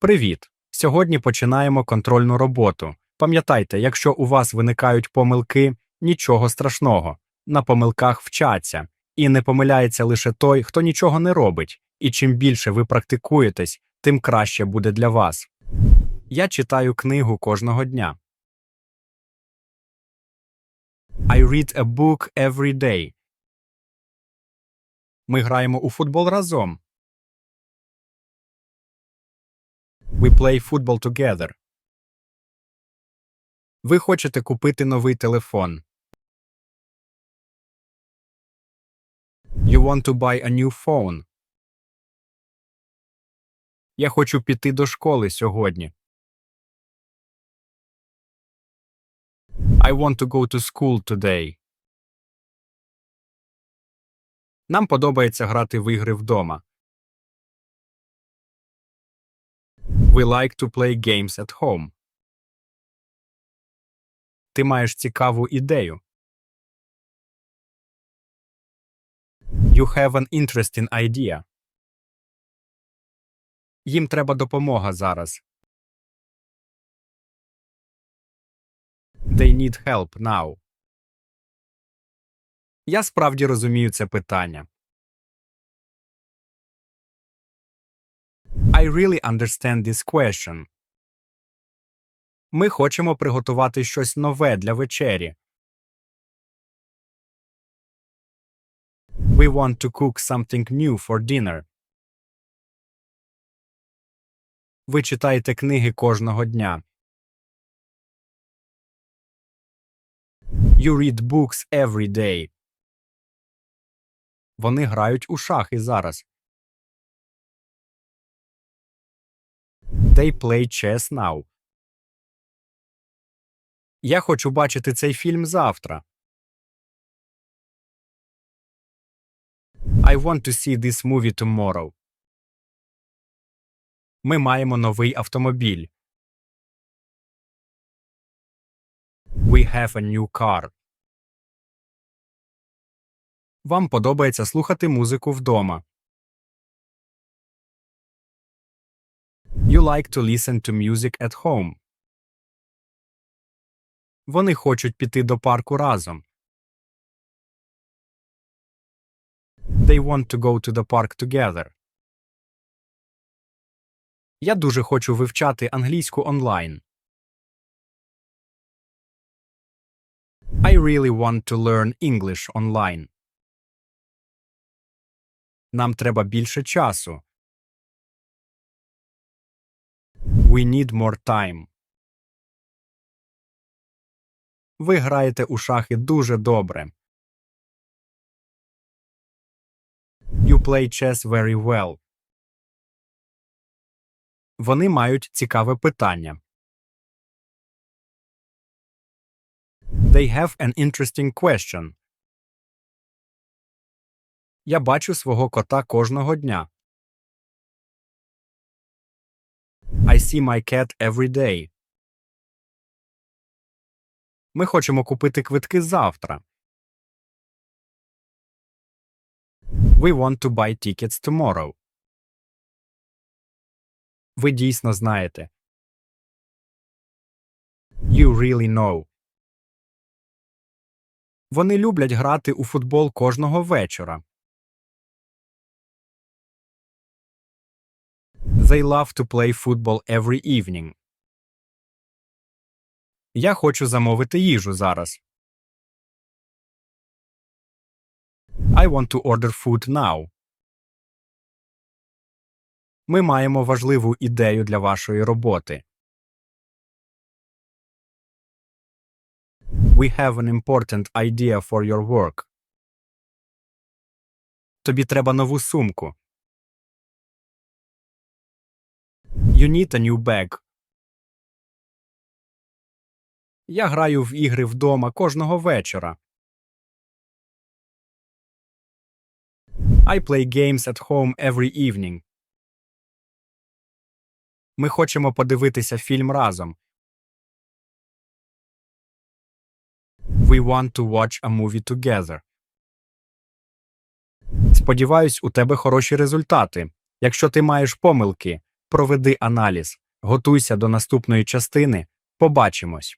Привіт! Сьогодні починаємо контрольну роботу. Пам'ятайте, якщо у вас виникають помилки, нічого страшного. На помилках вчаться, і не помиляється лише той, хто нічого не робить. І чим більше ви практикуєтесь, тим краще буде для вас. Я читаю книгу кожного дня. I read a book every day. Ми граємо у футбол разом. We play football together. Ви хочете купити новий телефон. You want to buy a new phone. Я хочу піти до школи сьогодні. I want to go to school today. Нам подобається грати в ігри вдома. We like to play games at home. Ти маєш цікаву ідею. You have an interesting idea. Їм треба допомога зараз. They need help now. Я справді розумію це питання. I really understand this question. Ми хочемо приготувати щось нове для вечері. We want to cook something new for dinner. Ви читаєте книги кожного дня. You read books every day. Вони грають у шахи зараз. Play chess now. Я хочу бачити цей фільм завтра. I want to see this movie tomorrow. Ми маємо новий автомобіль. We have a new car. Вам подобається слухати музику вдома. Like to listen to music at home. Вони хочуть піти до парку разом. They want to go to the park together. Я дуже хочу вивчати англійську онлайн. I really want to learn English online. Нам треба більше часу. We need more time. Ви граєте у шахи дуже добре. You play chess very well. Вони мають цікаве питання. They have an interesting question. Я бачу свого кота кожного дня. I see my cat every day. Ми хочемо купити квитки завтра. We want to buy tickets tomorrow. Ви дійсно знаєте. You really know. Вони люблять грати у футбол кожного вечора. They love to play football every evening. Я хочу замовити їжу зараз. I want to order food now. Ми маємо важливу ідею для вашої роботи. We have an important idea for your work. Тобі треба нову сумку. You need a new bag. Я граю в ігри вдома кожного вечора. I play games at home every evening. Ми хочемо подивитися фільм разом. We want to watch a movie together. Сподіваюсь, у тебе хороші результати. Якщо ти маєш помилки, проведи аналіз, готуйся до наступної частини. Побачимось.